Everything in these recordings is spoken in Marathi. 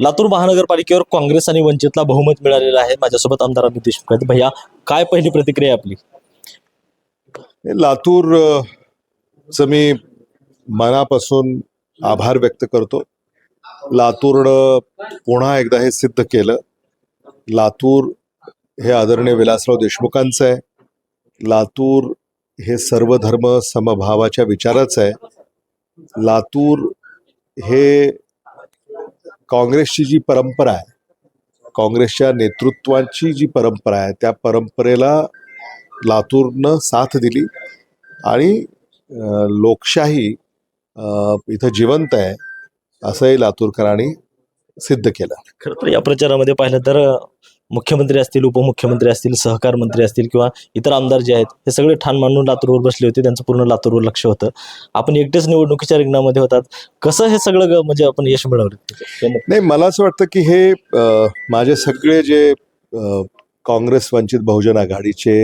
लातूर महानगरपालिकेवर काँग्रेस आणि वंचितला बहुमत मिळालेलं आहे. माझ्यासोबत आमदार अमित देशमुख भैया काय पहिली प्रतिक्रिया आपली? लातूर च मी मनापासून आभार व्यक्त करतो. लातूरनं पुन्हा एकदा हे सिद्ध केलं. लातूर हे आदरणीय विलासराव देशमुखांचं आहे. लातूर हे सर्व धर्म समभावाच्या विचाराचं आहे. लातूर हे काँग्रेसची जी परंपरा आहे काँग्रेसच्या नेतृत्वाची जी परंपरा आहे त्या परंपरेला लातूरनं साथ दिली आणि लोकशाही इथं जिवंत आहे असंही लातूरकरांनी सिद्ध केलं. खरं तर या प्रचारामध्ये पाहिलं तर मुख्यमंत्री असतील उपमुख्यमंत्री असतील सहकार मंत्री असतील किंवा इतर आमदार जे आहेत हे सगळे ठाण मांडून लातूरवर बसले होते. त्यांचं पूर्ण लातूरवर लक्ष होतं. आपण एकटेच निवडणुकीच्या रिंगणामध्ये होतात. कसं हे सगळं म्हणजे आपण यश मिळवलं? नाही मला असं वाटतं की हे माझे सगळे जे काँग्रेस वंचित बहुजन आघाडीचे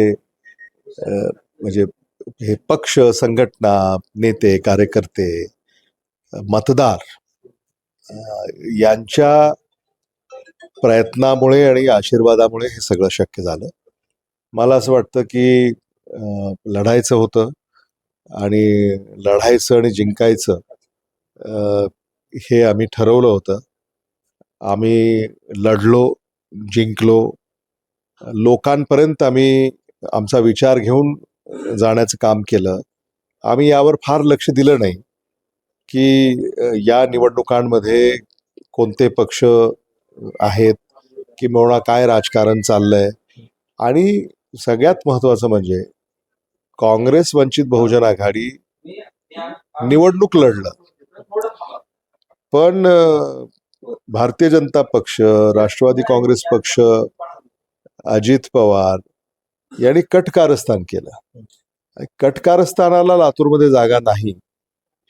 म्हणजे हे पक्ष संघटना नेते कार्यकर्ते मतदार यांच्या प्रयत्नामुळे आणि आशीर्वादामुळे हे सगळं शक्य झालं. मला असं वाटतं की लढायचं होतं आणि लढायचं आणि जिंकायचं हे आम्ही ठरवलं होतं. आम्ही लढलो जिंकलो. लोकांपर्यंत आम्ही आमचा विचार घेऊन जाण्याचं काम केलं. आम्ही यावर फार लक्ष दिलं नाही की या निवडणुकांमध्ये कोणते पक्ष आहेत किंबहुना काय राजकारण चाललंय? आणि सगळ्यात महत्वाचं म्हणजे काँग्रेस वंचित बहुजन आघाडी निवडणूक लढलं. पण भारतीय जनता पक्ष राष्ट्रवादी काँग्रेस पक्ष अजित पवार यांनी कटकारस्थान केलं. कटकारस्थानाला लातूरमध्ये जागा नाही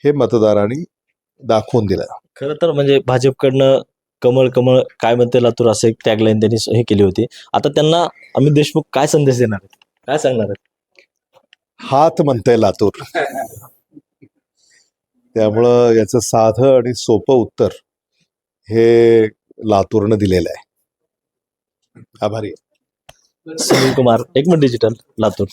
हे मतदारांनी दाखवून दिलं. खरं तर म्हणजे भाजपकडनं कमळ कमळ काय म्हणते लातूर असं एक टॅगलाईन त्यांनी हे केली होती. आता त्यांना अमित देशमुख काय संदेश देणार आहेत? काय सांगणार आहेत? हात म्हणतंय लातूर. त्यामुळं याचं साधं आणि सोपं उत्तर हे लातूरनं दिलेलं आहे. आभारी आहे. सुनील कुमार एक मिनिट डिजिटल लातूर.